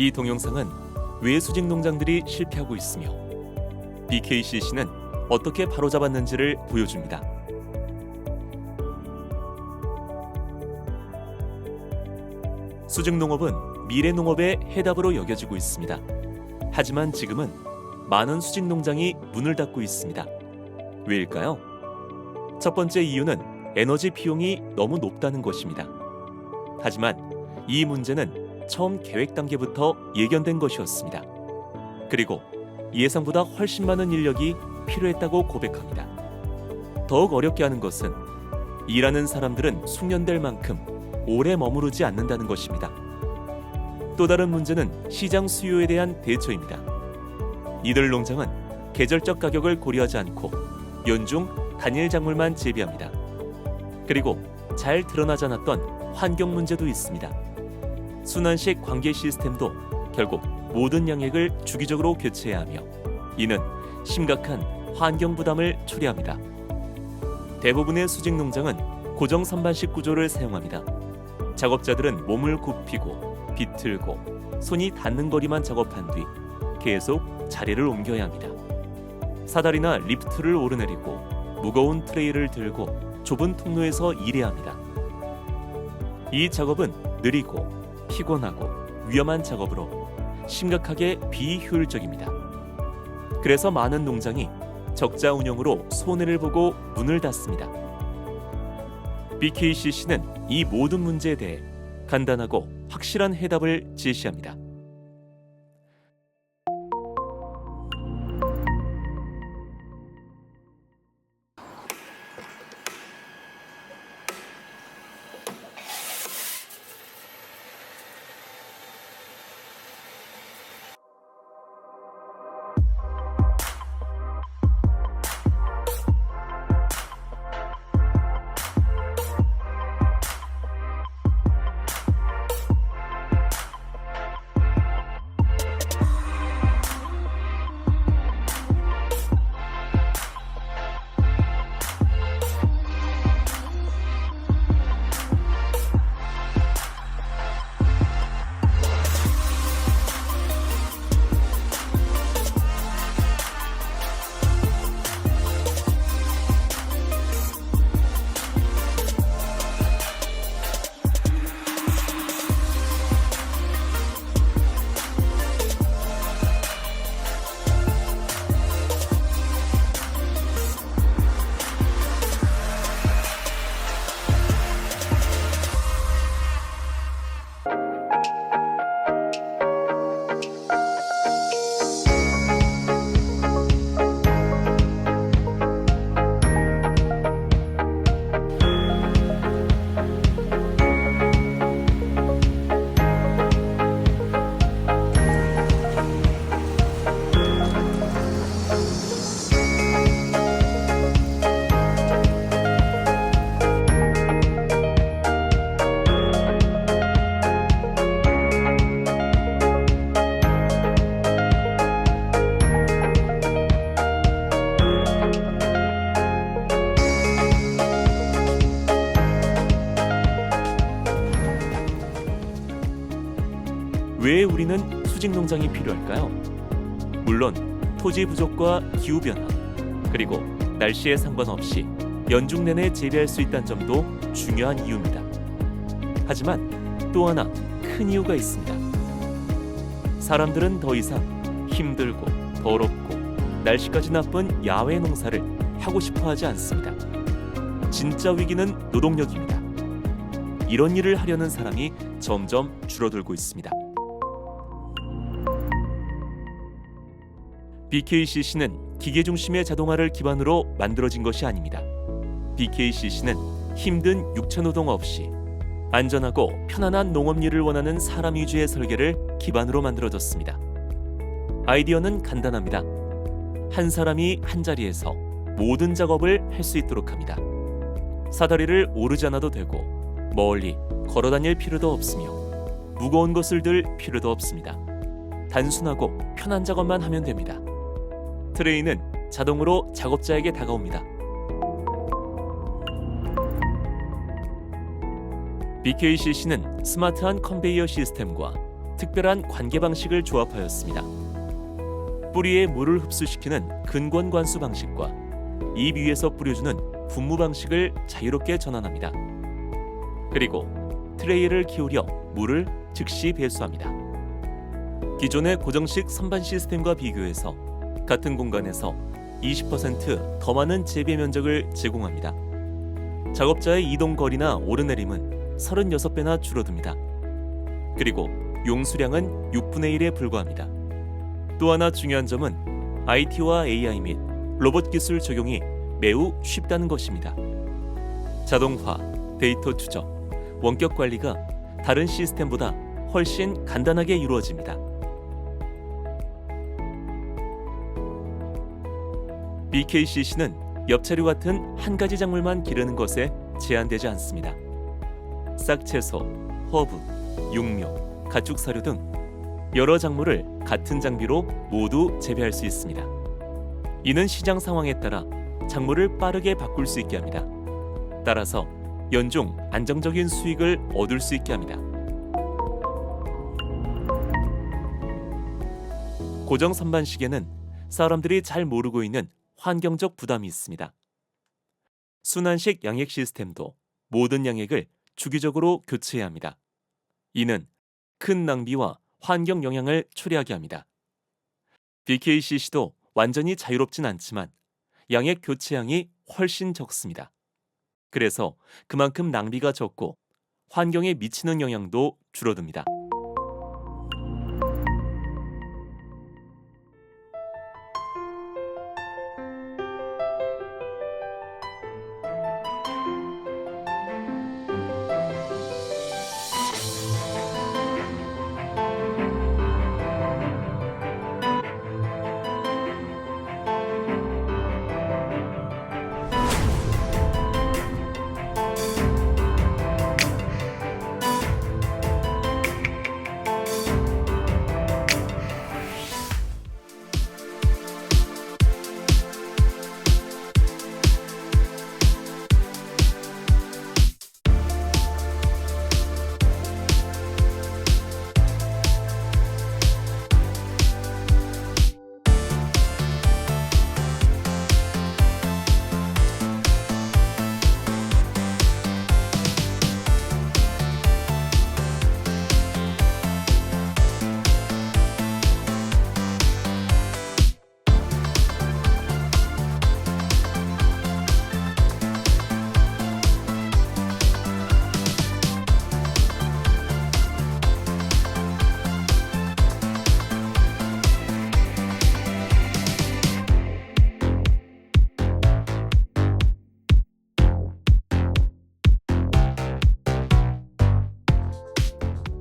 이 동영상은 왜 수직 농장들이 실패하고 있으며 BKCC는 어떻게 바로잡았는지를 보여줍니다. 수직 농업은 미래 농업의 해답으로 여겨지고 있습니다. 하지만 지금은 많은 수직 농장이 문을 닫고 있습니다. 왜일까요? 첫 번째 이유는 에너지 비용이 너무 높다는 것입니다. 하지만 이 문제는 처음 계획 단계부터 예견된 것이었습니다. 그리고 예상보다 훨씬 많은 인력이 필요했다고 고백합니다. 더욱 어렵게 하는 것은 일하는 사람들은 숙련될 만큼 오래 머무르지 않는다는 것입니다. 또 다른 문제는 시장 수요에 대한 대처입니다. 이들 농장은 계절적 가격을 고려하지 않고 연중 단일 작물만 재배합니다. 그리고 잘 드러나지 않았던 환경 문제도 있습니다. 순환식 관계 시스템도 결국 모든 양액을 주기적으로 교체해야 하며 이는 심각한 환경 부담을 초래합니다. 대부분의 수직 농장은 고정 선반식 구조를 사용합니다. 작업자들은 몸을 굽히고 비틀고 손이 닿는 거리만 작업한 뒤 계속 자리를 옮겨야 합니다. 사다리나 리프트를 오르내리고 무거운 트레이를 들고 좁은 통로에서 일해야 합니다. 이 작업은 느리고 피곤하고 위험한 작업으로 심각하게 비효율적입니다. 그래서 많은 농장이 적자 운영으로 손해를 보고 문을 닫습니다. BKCC는 이 모든 문제에 대해 간단하고 확실한 해답을 제시합니다. 왜 우리는 수직 농장이 필요할까요? 물론 토지 부족과 기후 변화 그리고 날씨에 상관없이 연중 내내 재배할 수 있다는 점도 중요한 이유입니다. 하지만 또 하나 큰 이유가 있습니다. 사람들은 더 이상 힘들고 더럽고 날씨까지 나쁜 야외 농사를 하고 싶어 하지 않습니다. 진짜 위기는 노동력입니다. 이런 일을 하려는 사람이 점점 줄어들고 있습니다. BKCC는 기계 중심의 자동화를 기반으로 만들어진 것이 아닙니다. BKCC는 힘든 육체 노동 없이 안전하고 편안한 농업 일을 원하는 사람 위주의 설계를 기반으로 만들어졌습니다. 아이디어는 간단합니다. 한 사람이 한 자리에서 모든 작업을 할 수 있도록 합니다. 사다리를 오르지 않아도 되고 멀리 걸어 다닐 필요도 없으며 무거운 것을 들 필요도 없습니다. 단순하고 편한 작업만 하면 됩니다. 트레이는 자동으로 작업자에게 다가옵니다. BKCC는 스마트한 컨베이어 시스템과 특별한 관계 방식을 조합하였습니다. 뿌리에 물을 흡수시키는 근권 관수 방식과 잎 위에서 뿌려주는 분무 방식을 자유롭게 전환합니다. 그리고 트레이를 기울여 물을 즉시 배수합니다. 기존의 고정식 선반 시스템과 비교해서 같은 공간에서 20%더 많은 재배 면적을 제공합니다. 작업자의 이동 거리나 오르내림은 36배나 줄어듭니다. 그리고 용수량은 6분의 1에 불과합니다. 또 하나 중요한 점은 IT와 AI 및 로봇 기술 적용이 매우 쉽다는 것입니다. 자동화, 데이터 추적, 원격 관리가 다른 시스템보다 훨씬 간단하게 이루어집니다. BKCC는 엽차류 같은 한 가지 작물만 기르는 것에 제한되지 않습니다. 싹채소, 허브, 육묘, 가축 사료 등 여러 작물을 같은 장비로 모두 재배할 수 있습니다. 이는 시장 상황에 따라 작물을 빠르게 바꿀 수 있게 합니다. 따라서 연중 안정적인 수익을 얻을 수 있게 합니다. 고정 선반식에는 사람들이 잘 모르고 있는 환경적 부담이 있습니다. 순환식 양액 시스템도 모든 양액을 주기적으로 교체해야 합니다. 이는 큰 낭비와 환경 영향을 초래하게 합니다. BKCC도 완전히 자유롭진 않지만 양액 교체량이 훨씬 적습니다. 그래서 그만큼 낭비가 적고 환경에 미치는 영향도 줄어듭니다.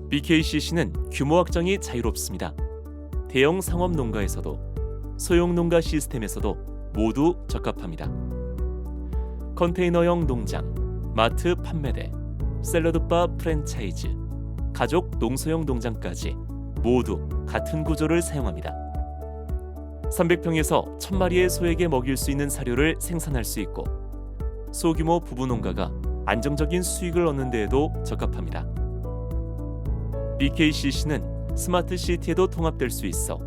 BKCC는 규모 확장이 자유롭습니다. 대형 상업 농가에서도 소형 농가 시스템에서도 모두 적합합니다. 컨테이너형 농장, 마트 판매대, 샐러드바 프랜차이즈, 가족 농소형 농장까지 모두 같은 구조를 사용합니다. 300평에서 1000마리의 소에게 먹일 수 있는 사료를 생산할 수 있고 소규모 부부 농가가 안정적인 수익을 얻는 데에도 적합합니다. BKCC는 스마트 시티에도 통합될 수 있어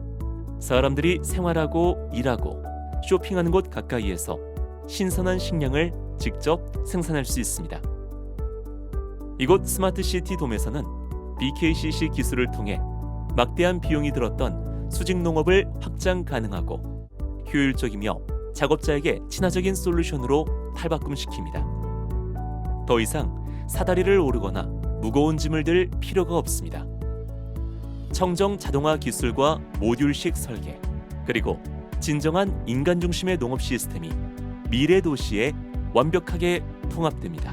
사람들이 생활하고 일하고 쇼핑하는 곳 가까이에서 신선한 식량을 직접 생산할 수 있습니다. 이곳 스마트 시티 돔에서는 BKCC 기술을 통해 막대한 비용이 들었던 수직 농업을 확장 가능하고 효율적이며 작업자에게 친화적인 솔루션으로 탈바꿈시킵니다. 더 이상 사다리를 오르거나 무거운 짐을 들 필요가 없습니다. 청정 자동화 기술과 모듈식 설계, 그리고 진정한 인간 중심의 농업 시스템이 미래 도시에 완벽하게 통합됩니다.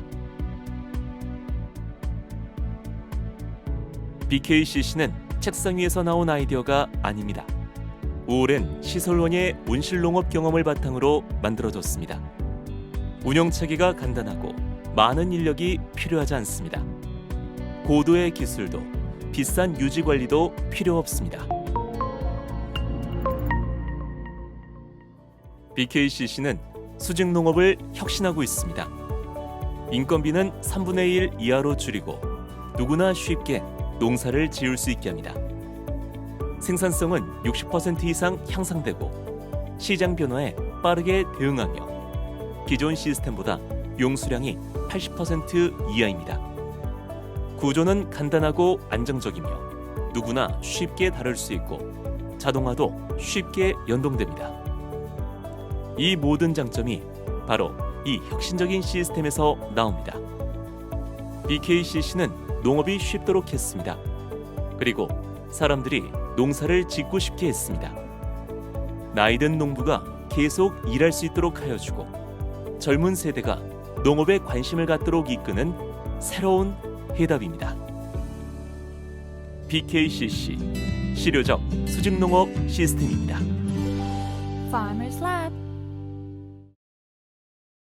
BKCC는 책상 위에서 나온 아이디어가 아닙니다. 오랜 시설원의 온실농업 경험을 바탕으로 만들어졌습니다. 운영 체계가 간단하고 많은 인력이 필요하지 않습니다. 고도의 기술도 비싼 유지 관리도 필요 없습니다. BKCC는 수직 농업을 혁신하고 있습니다. 인건비는 3분의 1 이하로 줄이고 누구나 쉽게 농사를 지을 수 있게 합니다. 생산성은 60% 이상 향상되고 시장 변화에 빠르게 대응하며 기존 시스템보다 용수량이 80% 이하입니다. 구조는 간단하고 안정적이며 누구나 쉽게 다룰 수 있고 자동화도 쉽게 연동됩니다. 이 모든 장점이 바로 이 혁신적인 시스템에서 나옵니다. BKCC는 농업이 쉽도록 했습니다. 그리고 사람들이 농사를 짓고 싶게 했습니다. 나이든 농부가 계속 일할 수 있도록 하여주고 젊은 세대가 농업에 관심을 갖도록 이끄는 새로운 해답입니다. BKCC 실효적 수직 농업 시스템입니다.